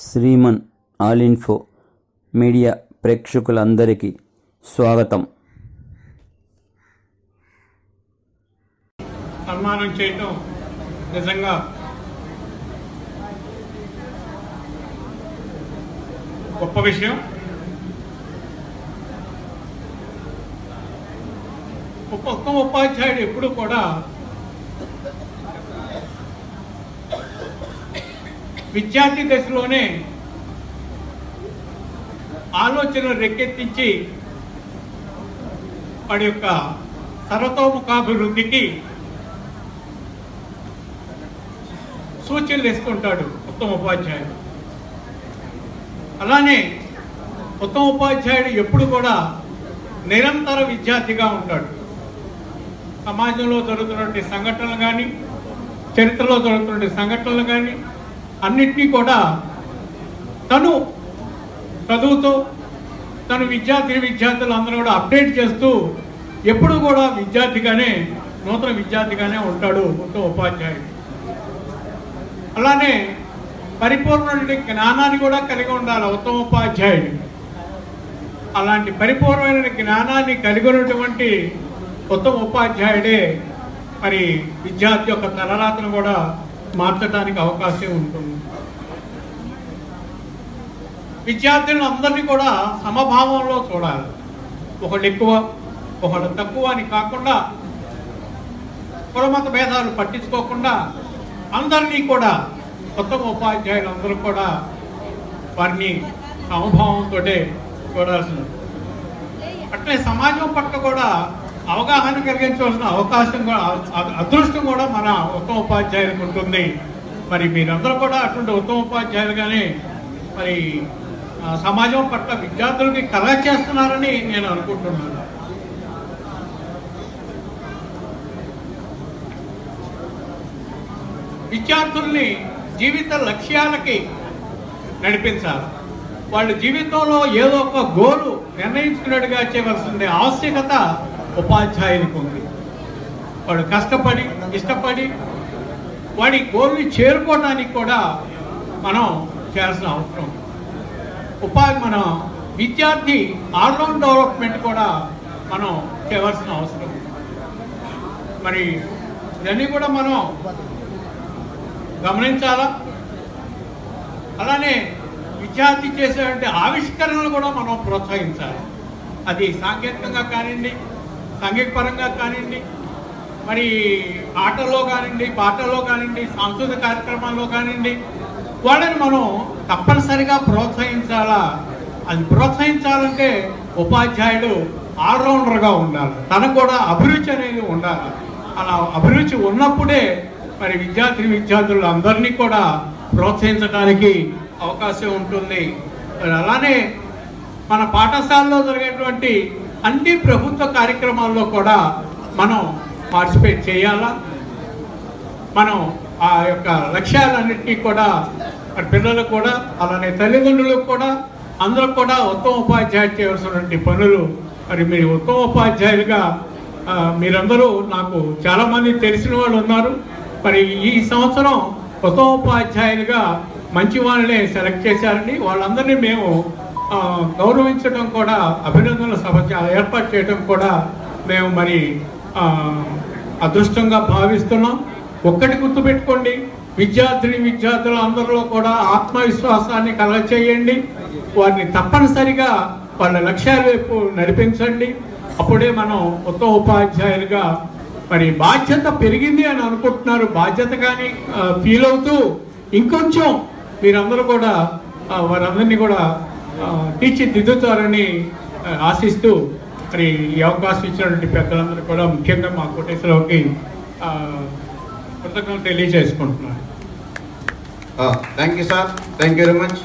Shriman all info media ప్రేక్షకులందరికీ స్వాగతం. సన్మానం చేయటం నిజంగా గొప్ప విషయం. ఒక ఉపాధ్యాయుడు ఎప్పుడు కూడా విద్యార్థి దశలోనే ఆలోచనలు రెక్కెత్తించి వాడి యొక్క సర్వతోముఖాభివృద్ధికి సూచనలు ఇస్తుంటాడు ఉత్తమ ఉపాధ్యాయుడు. అలానే ఉత్తమ ఉపాధ్యాయుడు ఎప్పుడు కూడా నిరంతర విద్యార్థిగా ఉంటాడు. సమాజంలో జరుగుతున్నటువంటి సంఘటనలు కానీ చరిత్రలో జరుగుతున్నటువంటి సంఘటనలు కానీ అన్నిటినీ కూడా తను చదువుతూ తను విద్యార్థి విద్యార్థులు అందరూ కూడా అప్డేట్ చేస్తూ ఎప్పుడు కూడా విద్యార్థిగానే నూతన విద్యార్థిగానే ఉంటాడు ఉత్తమ ఉపాధ్యాయుడు. అలానే పరిపూర్ణమైన జ్ఞానాన్ని కూడా కలిగి ఉండాలి ఉత్తమ ఉపాధ్యాయుడు. అలాంటి పరిపూర్ణమైన జ్ఞానాన్ని కలిగి ఉన్నటువంటి ఉత్తమ ఉపాధ్యాయుడే మరి విద్యార్థి యొక్క తలరాతను కూడా మార్చడానికి అవకాశం ఉంటుంది. విద్యార్థులను అందరినీ కూడా సమభావంలో చూడాలి. ఒకళ్ళు ఎక్కువ ఒకళ్ళు తక్కువ అని కాకుండా కులమత భేదాలు పట్టించుకోకుండా అందరినీ కూడా కొత్త ఉపాధ్యాయులు అందరూ కూడా వారిని సమభావంతో చూడాల్సింది. అట్లే సమాజం పట్ల కూడా అవగాహన కలిగించవలసిన అవకాశం కూడా అదృష్టం కూడా మన ఉత్తమ ఉపాధ్యాయులకు ఉంటుంది. మరి మీరందరూ కూడా అటువంటి ఉత్తమ ఉపాధ్యాయులుగానే మరి సమాజం పట్ల విద్యార్థులకి కలగ చేస్తున్నారని నేను అనుకుంటున్నాను. విద్యార్థుల్ని జీవిత లక్ష్యాలకి నడిపించాలి. వాళ్ళ జీవితంలో ఏదో ఒక గోలు నిర్ణయించుకున్నట్టుగా చేయవలసింది ఆవశ్యకత ఉపాధ్యాయునికి ఉంది వాడు కష్టపడి ఇష్టపడి వాడి గోల్ని చేరుకోవడానికి కూడా మనం చేయాల్సిన అవసరం. ఉపాధి మన విద్యార్థి ఆల్రౌండ్ డెవలప్మెంట్ కూడా మనం చేయవలసిన అవసరం. మరి ఇవన్నీ కూడా మనం గమనించాలా? అలానే విద్యార్థి చేసేటువంటి ఆవిష్కరణలు కూడా మనం ప్రోత్సహించాలి. అది సాంకేతికంగా కానివ్వండి సాంఘిక పరంగా కానివ్వండి మరి ఆటల్లో కానివ్వండి పాటల్లో కానివ్వండి సాంస్కృతిక కార్యక్రమాల్లో కానివ్వండి వాళ్ళని మనం తప్పనిసరిగా ప్రోత్సహించాలా? అది ప్రోత్సహించాలంటే ఉపాధ్యాయుడు ఆల్రౌండర్గా ఉండాలి. తనకు కూడా అభిరుచి అనేది ఉండాలి. అలా అభిరుచి ఉన్నప్పుడే మరి విద్యార్థి విద్యార్థులు అందరినీ కూడా ప్రోత్సహించడానికి అవకాశం ఉంటుంది. అలానే మన పాఠశాలలో జరిగేటువంటి అన్ని ప్రభుత్వ కార్యక్రమాల్లో కూడా మనం పార్టిసిపేట్ చేయాలా? మనం ఆ యొక్క లక్ష్యాలన్నింటినీ కూడా పిల్లలు పిల్లలకు కూడా అలానే తల్లిదండ్రులకు కూడా అందరూ కూడా ఉత్తమ ఉపాధ్యాయులు చేయవలసినటువంటి పనులు. మరి మీరు ఉత్తమ ఉపాధ్యాయులుగా మీరందరూ నాకు చాలామంది తెలిసిన వాళ్ళు ఉన్నారు. మరి ఈ సంవత్సరం ఉత్తమ ఉపాధ్యాయులుగా మంచి వాళ్ళనే సెలెక్ట్ చేశారండి. వాళ్ళందరినీ మేము గౌరవించడం కూడా అభినందనల సభ ఏర్పాటు చేయడం కూడా మేము మరి అదృష్టంగా భావిస్తున్నాం. ఒక్కటి గుర్తుపెట్టుకోండి విద్యార్థిని విద్యార్థులు అందరిలో కూడా ఆత్మవిశ్వాసాన్ని కలగచేయండి. వారిని తప్పనిసరిగా వాళ్ళ లక్ష్యాల వైపు నడిపించండి. అప్పుడే మనం ఉత్తమ ఉపాధ్యాయులుగా మరి బాధ్యత పెరిగింది అని అనుకుంటున్నారు. బాధ్యత కానీ ఫీల్ అవుతూ ఇంకొంచెం మీరందరూ కూడా వారందరినీ కూడా తీర్చిదిద్దుతారని దిద్దుతారని ఆశిస్తూ మరి ఈ అవకాశం ఇచ్చినటువంటి పెద్దలందరూ కూడా ముఖ్యంగా మా కోటేశ్వరరావుకి కృతజ్ఞతలు తెలియజేసుకుంటున్నాను. Thank you sir thank you very much